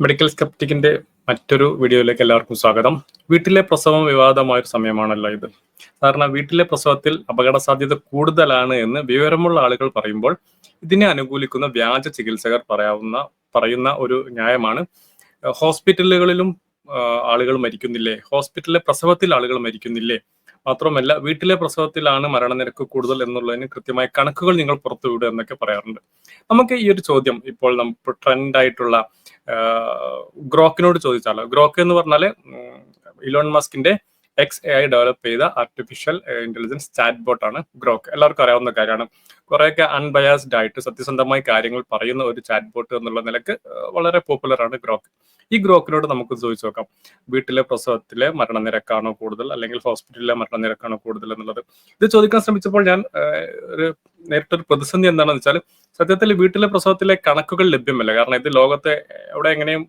Medical സ്കെപ്റ്റിക്കിന്റെ മറ്റൊരു വീഡിയോയിലേക്ക് എല്ലാവർക്കും സ്വാഗതം. വീട്ടിലെ പ്രസവം വിവാദമായ ഒരു സമയമാണല്ലോ ഇത്. കാരണം വീട്ടിലെ പ്രസവത്തിൽ അപകട സാധ്യത കൂടുതലാണ് എന്ന് വിവരമുള്ള ആളുകൾ പറയുമ്പോൾ ഇതിനെ അനുകൂലിക്കുന്ന വ്യാജ ചികിത്സകർ പറയാവുന്ന പറയുന്ന ഒരു ന്യായമാണ്. ഹോസ്പിറ്റലുകളിലും ആളുകൾ മരിക്കുന്നില്ലേ? ഹോസ്പിറ്റലിലെ പ്രസവത്തിൽ ആളുകൾ മരിക്കുന്നില്ലേ? മാത്രമല്ല വീട്ടിലെ പ്രസവത്തിലാണ് മരണനിരക്ക് കൂടുതൽ എന്നുള്ളതിന് കൃത്യമായ കണക്കുകൾ നിങ്ങൾ പുറത്തുവിടുക എന്നൊക്കെ പറയാറുണ്ട്. നമുക്ക് ഈ ഒരു ചോദ്യം ഇപ്പോൾ നമുക്ക് ട്രെൻഡ് ആയിട്ടുള്ള ആഹ് ഗ്രോക്കിനോട് ചോദിച്ചാലോ? ഗ്രോക്ക് എന്ന് പറഞ്ഞാൽ ഇലോൺ മസ്കിന്റെ എക്സ് എ ഐ ഡെവലപ്പ് ചെയ്ത ആർട്ടിഫിഷ്യൽ ഇന്റലിജൻസ് ചാറ്റ് ബോട്ട് ആണ് ഗ്രോക്ക് എല്ലാവർക്കും അറിയാവുന്ന കാര്യമാണ്. കുറെയൊക്കെ അൺബയാസ്ഡ് ആയിട്ട് സത്യസന്ധമായി കാര്യങ്ങൾ പറയുന്ന ഒരു ചാറ്റ് ബോട്ട് എന്നുള്ള നിലയ്ക്ക് വളരെ പോപ്പുലർ ആണ് ഗ്രോക്ക് ഈ ഗ്രോക്കിനോട് നമുക്ക് ചോദിച്ചു നോക്കാം. വീട്ടിലെ പ്രസവത്തിലെ മരണനിരക്കാണോ കൂടുതൽ? അല്ലെങ്കിൽ ഹോസ്പിറ്റലിലെ മരണനിരക്കാണോ കൂടുതൽ എന്നുള്ളത്? ഇത് ചോദിക്കാൻ ശ്രമിച്ചപ്പോൾ ഞാൻ ഒരു നേരിട്ടൊരു പ്രതിസന്ധി എന്താണെന്ന് വെച്ചാൽ സത്യത്തിൽ വീട്ടിലെ പ്രസവത്തിലെ കണക്കുകൾ ലഭ്യമല്ല. കാരണം ഇത് ലോകത്തെ എവിടെ എങ്ങനെയും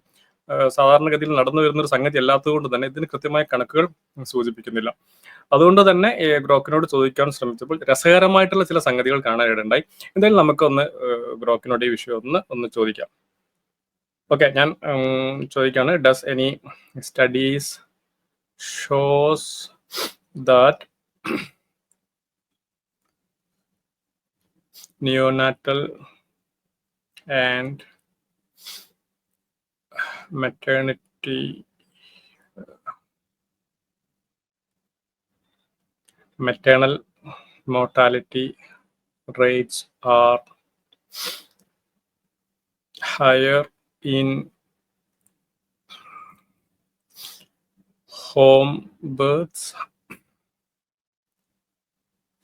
സാധാരണഗതിയിൽ നടന്നു വരുന്ന ഒരു സംഗതി അല്ലാത്തത് കൊണ്ട് തന്നെ ഇതിന് കൃത്യമായ കണക്കുകൾ സൂചിപ്പിക്കുന്നില്ല. അതുകൊണ്ട് തന്നെ ഗ്രോക്കിനോട് ചോദിക്കാൻ ശ്രമിച്ചപ്പോൾ രസകരമായിട്ടുള്ള ചില സംഗതികൾ കാണാനിടയുണ്ടായി എന്തായാലും നമുക്കൊന്ന് ഗ്രോക്കിനോട് ഈ വിഷയം ഒന്ന് ഒന്ന് ചോദിക്കാം. ഓക്കെ ഞാൻ ചോദിക്കാണ് does any studies shows that neonatal and maternity maternal mortality rates are higher in home births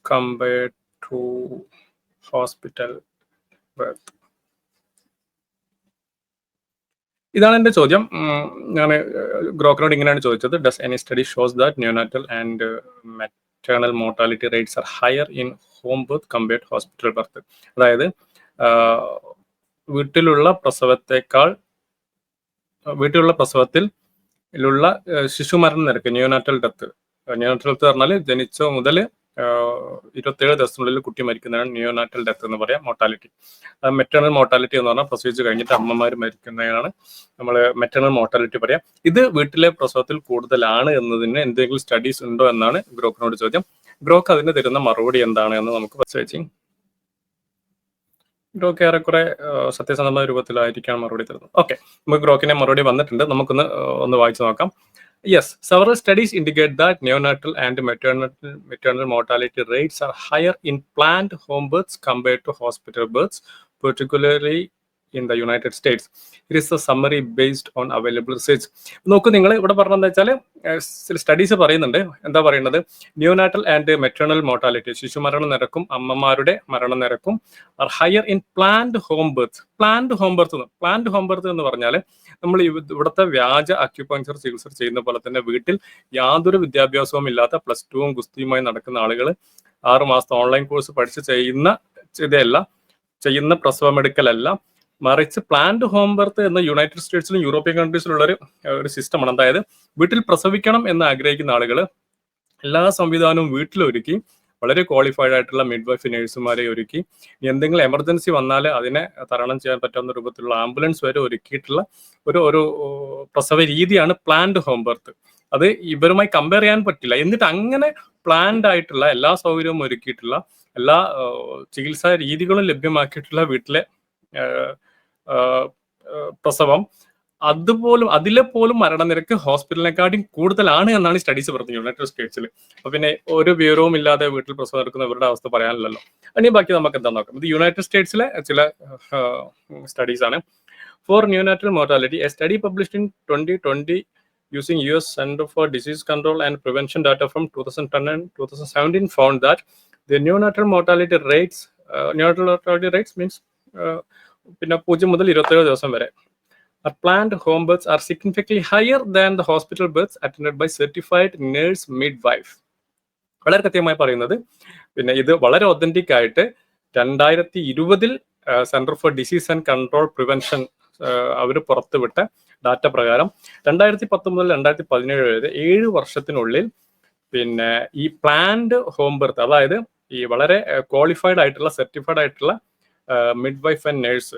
compared to hospital birth ഇതാണ് എന്റെ ചോദ്യം. ഞാൻ ഗ്രോക്കറോട് ഇങ്ങനെയാണ് ചോദിച്ചത്. Does any study shows that neonatal and maternal mortality rates are higher in home birth compared hospital birth അതായത് വീട്ടിലുള്ള പ്രസവത്തെക്കാൾ വീട്ടിലുള്ള പ്രസവത്തിൽ ശിശു മരണ നിരക്ക് ന്യൂനാറ്റൽ ഡെത്ത് ന്യൂനാറ്റൽ ഡെത്ത് പറഞ്ഞാൽ ജനിച്ച മുതൽ ഇരുപത്തേഴ് ദിവസത്തിനുള്ളിൽ കുട്ടി മരിക്കുന്നതാണ് ന്യൂനാറ്റൽ ഡെത്ത് എന്ന് പറയാം മോർട്ടാലിറ്റി മെറ്റേണൽ മോർട്ടാലിറ്റി എന്ന് പറഞ്ഞാൽ പ്രസവിച്ച് കഴിഞ്ഞിട്ട് അമ്മമാർ മരിക്കുന്നതാണ്. നമ്മൾ മെറ്റേണൽ മോർട്ടാലിറ്റി പറയാം. ഇത് വീട്ടിലെ പ്രസവത്തിൽ കൂടുതലാണ് എന്നതിന് എന്തെങ്കിലും സ്റ്റഡീസ് ഉണ്ടോ എന്നാണ് ഗ്രോക്കിനോട് ചോദ്യം. ഗ്രോക്ക് അതിന് തരുന്ന മറുപടി എന്താണ് എന്ന് നമുക്ക് പരിശോധിച്ച്. ഗ്രോക്ക് ഏറെക്കുറെ സത്യസന്ധമായ രൂപത്തിലായിരിക്കാണ് മറുപടി തരുന്നത് ഓക്കെ നമുക്ക് ഗ്രോക്കിനെ മറുപടി വന്നിട്ടുണ്ട്. നമുക്കൊന്ന് ഒന്ന് വായിച്ചു നോക്കാം. Yes several studies indicate that neonatal and maternal maternal mortality rates are higher in planned home births compared to hospital births particularly in the United States it is a summary based on available research നോക്കൂ നിങ്ങൾ ഇവിടെ പറഞ്ഞതെന്ന് വെച്ചാൽ ചില studies പറയുന്നുണ്ട്. എന്താ പറയുന്നത്? ന്യൂനാറ്റൽ and maternal mortality ശിശു മരണ നിരക്കും അമ്മമാരുടെ മരണ നിരക്കും are higher in planned home birth planned home birth planned home birth എന്ന് പറഞ്ഞാൽ നമ്മൾ ഇവിടുത്തെ വ്യാജ അക്യുപങ്ചർ ചികിത്സ ചെയ്യുന്ന പോലെ തന്നെ വീട്ടിൽ യാതൊരു വിദ്യാഭ്യാസവും ഇല്ലാത്ത പ്ലസ് ടുവും ഗുസ്തിയുമായി നടക്കുന്ന ആളുകൾ ആറ് മാസത്തെ ഓൺലൈൻ കോഴ്സ് പഠിച്ച് ചെയ്യുന്ന ഇതല്ല ചെയ്യുന്ന പ്രസവ മെഡിക്കലല്ല മറിച്ച് പ്ലാന്റ് ഹോം ബർത്ത് എന്ന യുണൈറ്റഡ് സ്റ്റേറ്റ്സിലും യൂറോപ്യൻ കൺട്രീസിലുള്ള ഒരു സിസ്റ്റമാണ് അതായത് വീട്ടിൽ പ്രസവിക്കണം എന്ന് ആഗ്രഹിക്കുന്ന ആളുകൾ എല്ലാ സംവിധാനവും വീട്ടിലൊരുക്കി വളരെ ക്വാളിഫൈഡ് ആയിട്ടുള്ള മിഡ് വൈഫ് നഴ്സുമാരെ ഒരുക്കി എന്തെങ്കിലും എമർജൻസി വന്നാൽ അതിനെ തരണം ചെയ്യാൻ പറ്റാവുന്ന രൂപത്തിലുള്ള ആംബുലൻസ് വരെ ഒരുക്കിയിട്ടുള്ള ഒരു ഒരു പ്രസവ രീതിയാണ് പ്ലാൻഡ് ഹോം ബർത്ത് അത് ഇവരുമായി കമ്പയർ ചെയ്യാൻ പറ്റില്ല. എന്നിട്ട് അങ്ങനെ പ്ലാൻഡ് ആയിട്ടുള്ള എല്ലാ സൗകര്യവും ഒരുക്കിയിട്ടുള്ള എല്ലാ ചികിത്സാ രീതികളും ലഭ്യമാക്കിയിട്ടുള്ള വീട്ടിലെ പ്രസവം. അതുപോലും അതിലെ പോലും മരണനിരക്ക് ഹോസ്പിറ്റലിനെക്കാട്ടും കൂടുതലാണ് എന്നാണ് സ്റ്റഡീസ് പറഞ്ഞത് യുണൈറ്റഡ് സ്റ്റേറ്റ്സിൽ അപ്പൊ പിന്നെ ഒരു വിവരവും ഇല്ലാതെ വീട്ടിൽ പ്രസവം നടക്കുന്ന ഇവരുടെ അവസ്ഥ പറയാനില്ലല്ലോ. ഇനി ബാക്കി നമുക്ക് എന്താ നോക്കാം. ഇത് യുണൈറ്റഡ് സ്റ്റേറ്റ്സിലെ ചില സ്റ്റഡീസ് ആണ്. For neonatal mortality a study published in twenty twenty using US Center for Disease Control and Prevention data from 2010 and 2017 found that the neonatal mortality rates, uh, neonatal mortality rates means uh, പിന്നെ പൂജ്യം മുതൽ ഇരുപത്തേഴ് ദിവസം വരെ. Planned home birth are significantly higher than the hospital birth attended by certified nurse midwife വളരെ കൃത്യമായി പറയുന്നത് പിന്നെ ഇത് വളരെ ഒതന്റിക് ആയിട്ട് രണ്ടായിരത്തി ഇരുപതിൽ center for disease and control prevention അവർ പുറത്തുവിട്ട ഡാറ്റ പ്രകാരം രണ്ടായിരത്തി പത്ത് മുതൽ രണ്ടായിരത്തി പതിനേഴ് വരെ ഏഴ് വർഷത്തിനുള്ളിൽ പിന്നെ ഈ പ്ലാൻഡ് ഹോം ബർത്ത് അതായത് ഈ വളരെ ക്വാളിഫൈഡ് ആയിട്ടുള്ള സർട്ടിഫൈഡ് ആയിട്ടുള്ള മിഡ് വൈഫ് ആൻഡ് നേഴ്സ്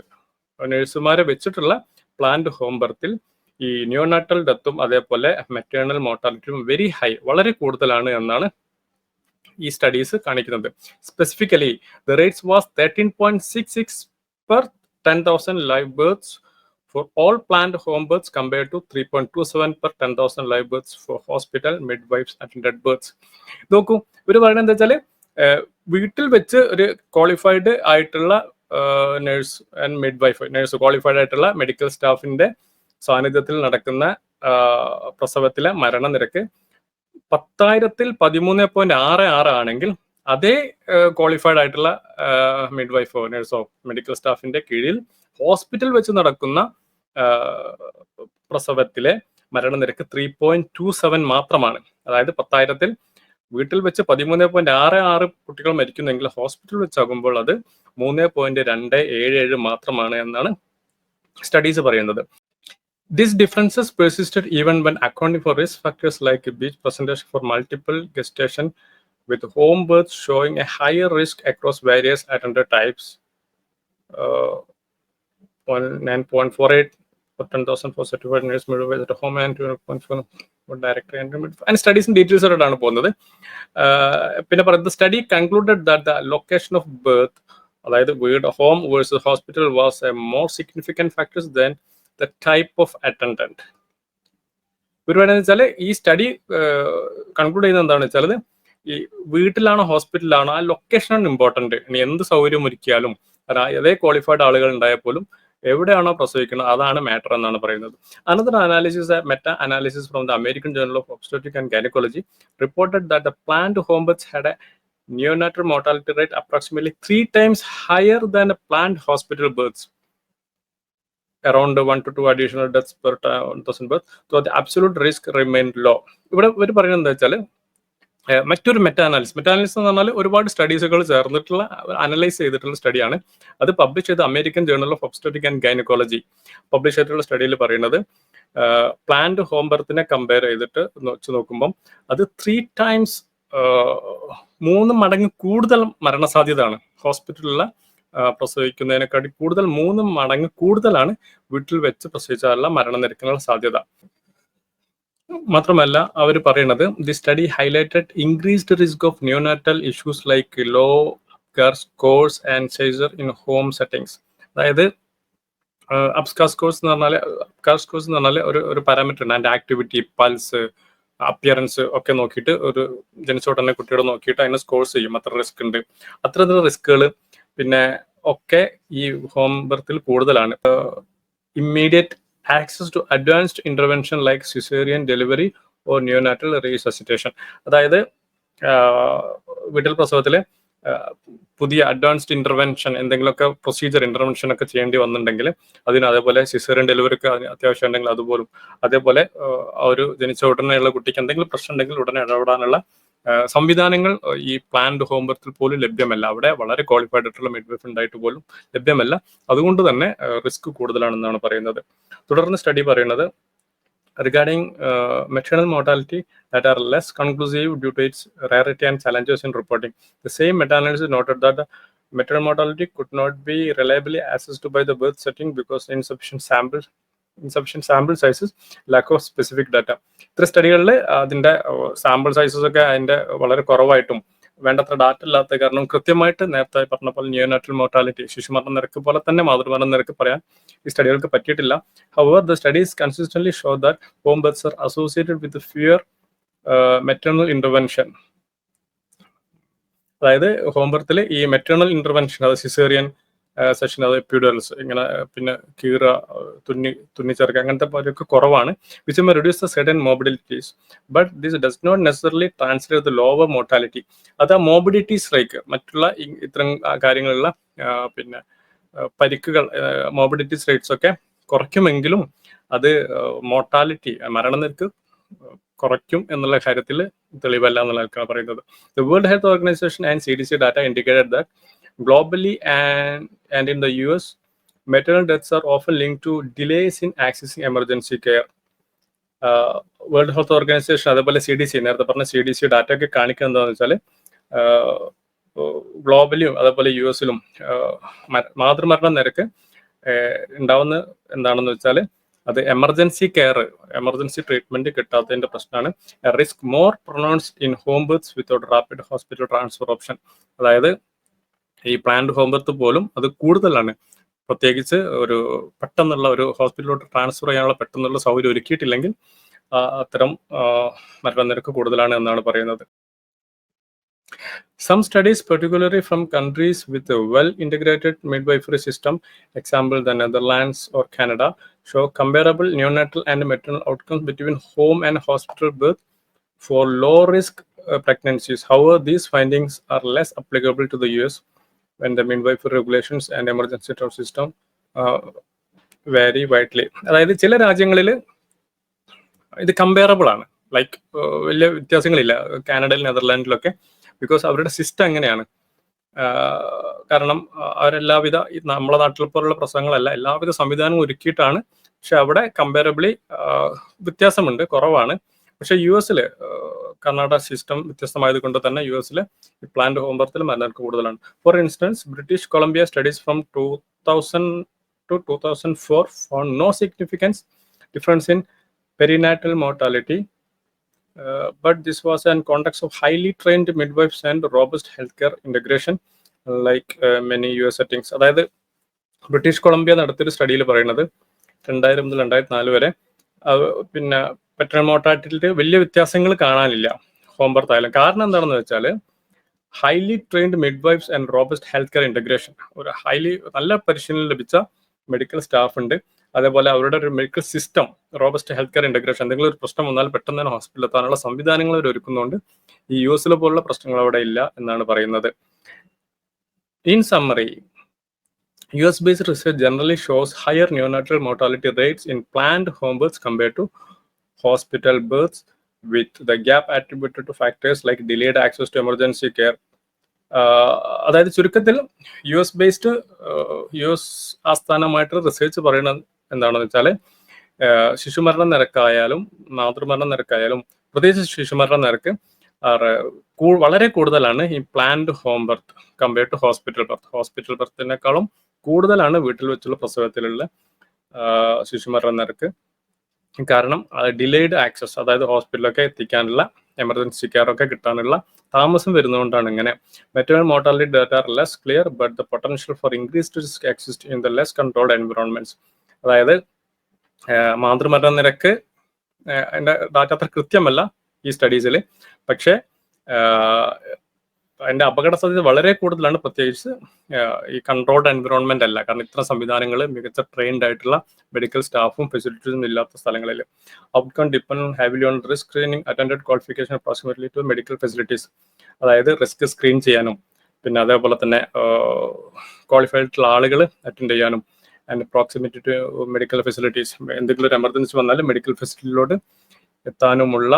നേഴ്സുമാരെ വെച്ചിട്ടുള്ള പ്ലാന്റ് ഹോം ബർത്തിൽ ഈ ന്യൂനാട്ടൽ ഡെത്തും അതേപോലെ മെറ്റേണൽ മോർട്ടാലിറ്റിയും വെരി ഹൈ വളരെ കൂടുതലാണ് എന്നാണ് ഈ സ്റ്റഡീസ് കാണിക്കുന്നത്. Specifically the rates was thirteen point six six per ten thousand live births for all planned home births compared to three point two seven per ten thousand live births for hospital midwives attended births നോക്കൂ ഇവർ പറയുന്നത് എന്താ വെച്ചാൽ വീട്ടിൽ വെച്ച് ഒരു qualified ആയിട്ടുള്ള nurse and midwife nurse qualified ആയിട്ടുള്ള മെഡിക്കൽ സ്റ്റാഫിന്റെ സാന്നിധ്യത്തിൽ നടക്കുന്ന പ്രസവത്തിലെ മരണനിരക്ക് പത്തായിരത്തിൽ പതിമൂന്ന് പോയിന്റ് ആറ് ആറ് ആണെങ്കിൽ അതേ ക്വാളിഫൈഡ് ആയിട്ടുള്ള മിഡ് വൈഫോ നേഴ്സോ മെഡിക്കൽ സ്റ്റാഫിന്റെ കീഴിൽ ഹോസ്പിറ്റൽ വെച്ച് നടക്കുന്ന പ്രസവത്തിലെ മരണനിരക്ക് ത്രീ പോയിന്റ് ടു സെവൻ മാത്രമാണ്. അതായത് പത്തായിരത്തിൽ വീട്ടിൽ വെച്ച് പതിമൂന്ന് പോയിന്റ് ആറ് ആറ് കുട്ടികൾ മരിക്കുന്നെങ്കിൽ ഹോസ്പിറ്റൽ വെച്ചാകുമ്പോൾ അത് മൂന്ന് പോയിന്റ് രണ്ട് ഏഴ് ഏഴ് മാത്രമാണ് എന്നാണ് സ്റ്റഡീസ് പറയുന്നത് These differences persisted even when accounting for risk factors like beach percentage for multiple gestation, with home births showing a higher risk across various attended types. Uh, one- 9.48 for 10,000 for certified nurse midwife at home and 2.4 for director and midwife. And and in details ആയിട്ടാണ് പോകുന്നത്. പിന്നെ പറയുന്നത് study concluded that the location of birth അതായത് വീട് home versus hospital was a more significant factors than the type of attendant ഒരു വേണമെന്ന് വെച്ചാൽ ഈ സ്റ്റഡി കൺക്ലൂഡ് ചെയ്യുന്നത് എന്താണെന്ന് വെച്ചാൽ ഈ വീട്ടിലാണോ ഹോസ്പിറ്റലിലാണോ ആ ലൊക്കേഷനാണ് ഇമ്പോർട്ടന്റ് ഇനി എന്ത് സൗകര്യം ഒരുക്കിയാലും അതേ ക്വാളിഫൈഡ് ആളുകൾ ഉണ്ടായാൽ പോലും എവിടെയാണോ പ്രസവിക്കുന്നത് അതാണ് മാറ്റർ എന്നാണ് പറയുന്നത്. Another analysis meta analysis from the American journal of obstetric and gynecology reported that the planned home births had a neonatal mortality rate approximately three times higher than a planned hospital births around one two two additional death per thousand birth absolute risk remain low ഇവിടെ ഇവർ പറയുന്നത് എന്താ വെച്ചാൽ മറ്റൊരു meta analysis meta എന്ന് പറഞ്ഞാൽ ഒരുപാട് സ്റ്റഡീസുകൾ ചേർന്നിട്ടുള്ള അനലൈസ് ചെയ്തിട്ടുള്ള സ്റ്റഡിയാണ് അത് പബ്ലിഷ് ചെയ്ത American journal of obstetric and gynecology publish ചെയ്തിട്ടുള്ള സ്റ്റഡിയിൽ പറയുന്നത് പ്ലാന്റ് ഹോം ബർത്തിനെ കമ്പയർ ചെയ്തിട്ട് വെച്ച് നോക്കുമ്പം അത് ത്രീ ടൈംസ് മൂന്ന് മടങ്ങ് കൂടുതൽ മരണസാധ്യതയാണ്. ഹോസ്പിറ്റലിലുള്ള പ്രസവിക്കുന്നതിനെക്കാട്ടി കൂടുതൽ മൂന്ന് മടങ്ങ് കൂടുതലാണ് വീട്ടിൽ വെച്ച് പ്രസവിച്ചാലുള്ള മരണനിരക്കിനുള്ള സാധ്യത. മാത്രമല്ല അവർ പറയുന്നത് the study highlighted increased risk of neonatal issues like low Apgar scores and seizures in home settings അതായത് അപ്സ്കാസ് സ്കോഴ്സ് എന്ന് പറഞ്ഞാൽ അപ്കാസ് സ്കോഴ്സ് എന്ന് പറഞ്ഞാൽ ഒരു ഒരു പാരാമീറ്റർ ഉണ്ട്. അതിന്റെ ആക്ടിവിറ്റി പൾസ് അപ്പിയറൻസ് ഒക്കെ നോക്കിയിട്ട് ഒരു ജനിച്ച ഉടനെ കുട്ടിയോട് നോക്കിയിട്ട് അതിനെ സ്കോഴ്സ് ചെയ്യും. അത്ര റിസ്ക് ഉണ്ട്. അത്തരത്തിലുള്ള റിസ്കുകൾ പിന്നെ ഒക്കെ ഈ ഹോം ബർത്തിൽ കൂടുതലാണ്. Immediate access to advanced intervention like caesarean delivery or neonatal resuscitation അതായത് വീട്ടിൽ പ്രസവത്തിലെ പുതിയ അഡ്വാൻസ്ഡ് ഇന്റർവെൻഷൻ എന്തെങ്കിലുമൊക്കെ പ്രൊസീജിയർ ഇന്റർവെൻഷൻ ഒക്കെ ചെയ്യേണ്ടി വന്നിട്ടുണ്ടെങ്കിൽ അതിന് അതേപോലെ സിസേറിയൻ ഡെലിവറിക്ക് അത്യാവശ്യം ഉണ്ടെങ്കിൽ അതുപോലും അതേപോലെ ഒരു ജനിച്ച ഉടനെയുള്ള കുട്ടിക്ക് എന്തെങ്കിലും പ്രശ്നം ഉണ്ടെങ്കിൽ ഉടനെ ഇടപെടാനുള്ള സംവിധാനങ്ങൾ ഈ പ്ലാൻഡ് ഹോം ബർത്തിൽ പോലും ലഭ്യമല്ല അവിടെ വളരെ ക്വാളിഫൈഡ് ആയിട്ടുള്ള മിഡ്വൈഫ് ഉണ്ടായിട്ട് പോലും ലഭ്യമല്ല അതുകൊണ്ട് തന്നെ റിസ്ക് കൂടുതലാണെന്നാണ് പറയുന്നത് തുടർന്ന് സ്റ്റഡി പറയുന്നത് regarding uh, maternal mortality that are less conclusive due to its rarity and challenges in reporting. The same meta-analysis noted that the maternal mortality could not be reliably assessed by the birth setting because insufficient sample insufficient sample sizes lack of specific data ഇത്ര സ്റ്റഡികളിൽ അതിന്റെ sample sizes ഒക്കെ അതിന്റെ വളരെ കുറവായിട്ടും വേണ്ടത്ര data ഇല്ലാത്ത കാരണം കൃത്യമായിട്ട് നേരത്തെ പറഞ്ഞ പോലെ ന്യൂനാറ്റൽ മോർട്ടാലിറ്റി ശിശുമരണ നിരക്ക് പോലെ തന്നെ മാതൃമരണ നിരക്ക് പറയാൻ ഈ സ്റ്റഡികൾക്ക് പറ്റിയിട്ടില്ല. However the studies consistent show that home birth are associated with fewer maternal intervention അതായത് ഹോം ബർത്തിൽ ഈ മെറ്റേണൽ ഇന്റർവെൻഷൻ അത് സിസേറിയൻ സെഷൻ അത് പ്യൂഡൽസ് ഇങ്ങനെ പിന്നെ കീറ തുന്നി തുന്നിച്ചേർക്കുക അങ്ങനത്തെ പോലെയൊക്കെ കുറവാണ്. Which may reduce the certain morbidities but this does not necessarily translate the lower mortality അത് ആ മോബിലിറ്റീസ് ലൈക്ക് മറ്റുള്ള ഇത്തരം കാര്യങ്ങളുള്ള പിന്നെ പരിക്കുകൾ മോബിലിറ്റീസ് റേറ്റ്സ് ഒക്കെ കുറയ്ക്കുമെങ്കിലും അത് മോർട്ടാലിറ്റി മരണനിരക്ക് കുറയ്ക്കും എന്നുള്ള കാര്യത്തിൽ തെളിവല്ല എന്നുള്ള പറയുന്നത്. The World Health Organization and C D C data indicated that globally and, and in the US, maternal deaths are often linked to delays in accessing emergency care. World Health Organization അതേപോലെ C D C നേരത്തെ പറഞ്ഞ C D C data ഒക്കെ കാണിക്കുന്നത് എന്താണെന്ന് വെച്ചാൽ ഗ്ലോബലിയും അതേപോലെ U എസിലും മാതൃമരണ നിരക്ക് ഉണ്ടാവുന്ന എന്താണെന്ന് വെച്ചാൽ അത് എമർജൻസി കെയർ എമർജൻസി ട്രീറ്റ്മെന്റ് കിട്ടാത്തതിന്റെ പ്രശ്നമാണ് risk more pronounced in home birth without rapid hospital transfer option അതായത് ഈ പ്ലാന്റ് ഹോം ബർത്ത് പോലും അത് കൂടുതലാണ്. പ്രത്യേകിച്ച് ഒരു പെട്ടെന്നുള്ള ഒരു ഹോസ്പിറ്റലിലോട്ട് ട്രാൻസ്ഫർ ചെയ്യാനുള്ള പെട്ടെന്നുള്ള സൗകര്യം ഒരുക്കിയിട്ടില്ലെങ്കിൽ അത്തരം മരണനിരക്ക് കൂടുതലാണ് എന്നാണ് പറയുന്നത്. Some studies particularly from countries with well integrated midwifery system example the Netherlands or Canada show comparable neonatal and maternal outcomes between home and hospital birth for low risk pregnancies how these findings are less applicable to the U S when the midwifery regulations and emergency care system uh, vary widely. അതായത് ചില രാജ്യങ്ങളിൽ ഇത് comparable ആണ്. Like വലിയ വ്യത്യാസങ്ങളില്ല. കാനഡയിൽ നെതർലാൻഡിലൊക്കെ because അവരുടെ system എങ്ങനെയാണ് കാരണം അവരെല്ലാവിധ നമ്മളെ നാട്ടിൽ പോലുള്ള പ്രസവങ്ങളല്ല എല്ലാവിധ സംവിധാനവും ഒരുക്കിയിട്ടാണ്. പക്ഷെ അവിടെ കമ്പാരബിളി വ്യത്യാസമുണ്ട്. കുറവാണ്. പക്ഷെ യു എസിൽ കർണാടക സിസ്റ്റം വ്യത്യസ്തമായത് കൊണ്ട് തന്നെ യു എസിൽ ഈ പ്ലാന്റ് ഹോം ബർത്തിൽ മരണനിരക്ക് കൂടുതലാണ്. For instance British Columbia studies from two thousand to two thousand four found no significance difference in perinatal mortality but this was and contexts of highly trained midwives and robust health care integration like many U S settings അതായത് British Columbia നടത്തിയൊരു സ്റ്റഡിയിൽ പറയുന്നത് രണ്ടായിരം മുതൽ രണ്ടായിരത്തി നാല് വരെ പിന്നെ പെട്രോൾ മോർട്ടാലിറ്റിയിൽ വലിയ വ്യത്യാസങ്ങൾ കാണാനില്ല. ഹോം ബർത്ത് ആയാലും. കാരണം എന്താണെന്ന് വെച്ചാൽ highly trained midwives and robust health care integration ഒരു ഹൈലി നല്ല പരിശീലനം ലഭിച്ച മെഡിക്കൽ സ്റ്റാഫ് ഉണ്ട്. അതേപോലെ അവരുടെ ഒരു medical system robust health care integration എന്തെങ്കിലും ഒരു പ്രശ്നം വന്നാൽ പെട്ടെന്ന് തന്നെ ഹോസ്പിറ്റലിൽ എത്താനുള്ള സംവിധാനങ്ങൾ അവർ ഒരുക്കുന്നുണ്ട് ഈ യു എസിലെ പോലുള്ള പ്രശ്നങ്ങൾ അവിടെ ഇല്ല എന്നാണ് പറയുന്നത്. In summary U S based research generally shows higher neonatal mortality rates in planned home birth compare to hospital births, with the gap attributed to factors like delayed access to emergency care. അതായത് ചുരുക്കത്തിൽ U S based U S ആസ്ഥാനമായിട്ട് research പറയുന്നത് എന്താണെന്ന് വെച്ചാൽ ശിശുമരണ നിരക്കായാലും മാതൃമരണ നിരക്കായാലും പ്രത്യേകിച്ച് ശിശുമരണ നിരക്ക് വളരെ കൂടുതലാണ് ഈ planned home birth compare to hospital birth hospital ബർത്തിനേക്കാളും കൂടുതലാണ് വീട്ടിൽ വെച്ചുള്ള പ്രസവത്തിലുള്ള ശിശുമരണ നിരക്ക് കാരണം ഡിലേഡ് ആക്സസ് അതായത് ഹോസ്പിറ്റലൊക്കെ എത്തിക്കാനുള്ള എമർജൻസി കെയർ ഒക്കെ കിട്ടാനുള്ള താമസം വരുന്നതുകൊണ്ടാണ് ഇങ്ങനെ. Maternal mortality data are less clear but the potential for increased risk exist in the less controlled environments അതായത് മാതൃമരണ നിരക്ക് ആഹ് അതിന്റെ ഡാറ്റ അത്ര കൃത്യമല്ല ഈ സ്റ്റഡീസിൽ പക്ഷേ അതിന്റെ അപകട സാധ്യത വളരെ കൂടുതലാണ് പ്രത്യേകിച്ച് ഈ കൺട്രോൾഡ് എൻവിറോൺമെന്റ് അല്ല. കാരണം ഇത്ര സംവിധാനങ്ങൾ മികച്ച ട്രെയിൻഡ് ആയിട്ടുള്ള മെഡിക്കൽ സ്റ്റാഫും ഫെസിലിറ്റീസും ഇല്ലാത്ത സ്ഥലങ്ങളിൽ outcome depend heavily on risk screening attend qualification approximately to medical facilities അതായത് റിസ്ക് സ്ക്രീൻ ചെയ്യാനും പിന്നെ അതേപോലെ തന്നെ ക്വാളിഫൈഡ് ആയിട്ടുള്ള ആളുകൾ അറ്റൻഡ് ചെയ്യാനും and proximity to medical facilities എന്തെങ്കിലും ഒരു എമർജൻസി വന്നാലും മെഡിക്കൽ ഫെസിലിറ്റിയിലോട്ട് എത്താനുമുള്ള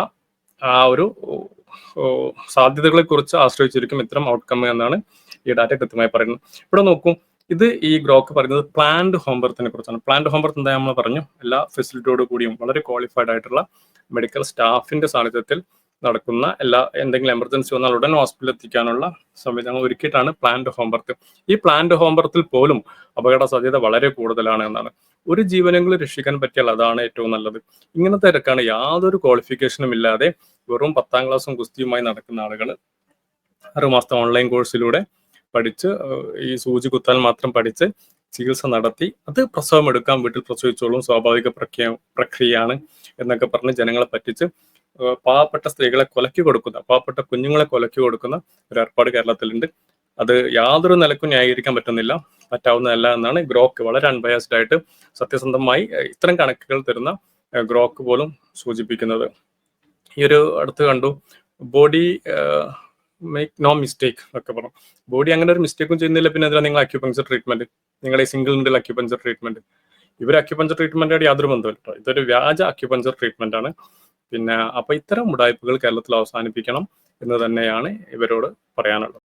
ആ ഒരു സാധ്യതകളെ കുറിച്ച് ആശ്രയിച്ചിരിക്കും ഇത്തരം ഔട്ട്കം എന്നാണ് ഈ ഡാറ്റ കൃത്യമായി പറയുന്നത്. ഇവിടെ നോക്കൂ ഇത് ഈ ഗ്രോക്ക് പറയുന്നത് പ്ലാൻഡ് ഹോം ബർത്തിനെ കുറിച്ചാണ്. പ്ലാൻഡ് ഹോം ബർത്ത് എന്താ നമ്മൾ പറഞ്ഞു? എല്ലാ ഫെസിലിറ്റിയോട് കൂടിയും വളരെ ക്വാളിഫൈഡ് ആയിട്ടുള്ള മെഡിക്കൽ സ്റ്റാഫിന്റെ സാന്നിധ്യത്തിൽ നടക്കുന്ന എല്ലാ എന്തെങ്കിലും എമർജൻസി വന്നാൽ ഉടൻ ഹോസ്പിറ്റലിൽ എത്തിക്കാനുള്ള സംവിധാനം ഒരുക്കിയിട്ടാണ് പ്ലാന്റ് ഹോം ബർത്ത് ഈ പ്ലാന്റ് ഹോം ബർത്തിൽ പോലും അപകട സാധ്യത വളരെ കൂടുതലാണ് എന്നാണ്. ഒരു ജീവനെങ്കിലും രക്ഷിക്കാൻ പറ്റിയാൽ അതാണ് ഏറ്റവും നല്ലത്. ഇങ്ങനത്തെ തിരക്കാണ് യാതൊരു ക്വാളിഫിക്കേഷനും ഇല്ലാതെ വെറും പത്താം ക്ലാസ്സും ഗുസ്തിയുമായി നടക്കുന്ന ആളുകൾ ആറുമാസത്തെ ഓൺലൈൻ കോഴ്സിലൂടെ പഠിച്ച് ഈ സൂചി കുത്താൻ മാത്രം പഠിച്ച് ചികിത്സ നടത്തി അത് പ്രസവം എടുക്കാൻ വീട്ടിൽ പ്രസവിച്ചോളും സ്വാഭാവിക പ്രക്രിയ പ്രക്രിയയാണ് എന്നൊക്കെ പറഞ്ഞ് ജനങ്ങളെ പറ്റിച്ച് പാവപ്പെട്ട സ്ത്രീകളെ കൊലക്കി കൊടുക്കുന്ന പാവപ്പെട്ട കുഞ്ഞുങ്ങളെ കൊലക്കി കൊടുക്കുന്ന ഒരു ഏർപ്പാട് കേരളത്തിലുണ്ട്. അത് യാതൊരു നിലക്കും ന്യായീകരിക്കാൻ പറ്റുന്നില്ല പറ്റാവുന്നതല്ല എന്നാണ് ഗ്രോക്ക് വളരെ അൺബയാസ്ഡ് ആയിട്ട് സത്യസന്ധമായി ഇത്തരം കണക്കുകൾ തരുന്ന ഗ്രോക്ക് പോലും സൂചിപ്പിക്കുന്നത്. ഈ ഒരു അടുത്ത് കണ്ടു. ബോഡി മേക്ക് നോ മിസ്റ്റേക്ക് എന്നൊക്കെ പറഞ്ഞു. ബോഡി അങ്ങനെ ഒരു മിസ്റ്റേക്കും ചെയ്യുന്നില്ല പിന്നെ അതിനാണ് നിങ്ങൾ അക്യുപഞ്ചർ ട്രീറ്റ്മെന്റ് നിങ്ങളെ സിംഗിൾ നിഡിൽ അക്യുപഞ്ചർ ട്രീറ്റ്മെന്റ് ഇവർ അക്യുപഞ്ചർ ട്രീറ്റ്മെന്റായിട്ട് യാതൊരു ബന്ധമില്ല ഇതൊരു വ്യാജ അക്യുപഞ്ചർ ട്രീറ്റ്മെന്റ് ആണ് പിന്നെ അപ്പൊ ഇത്തരം ഉടായ്പകൾ കേരളത്തിൽ അവസാനിപ്പിക്കണം എന്ന് തന്നെയാണ് ഇവരോട് പറയാനുള്ളത്.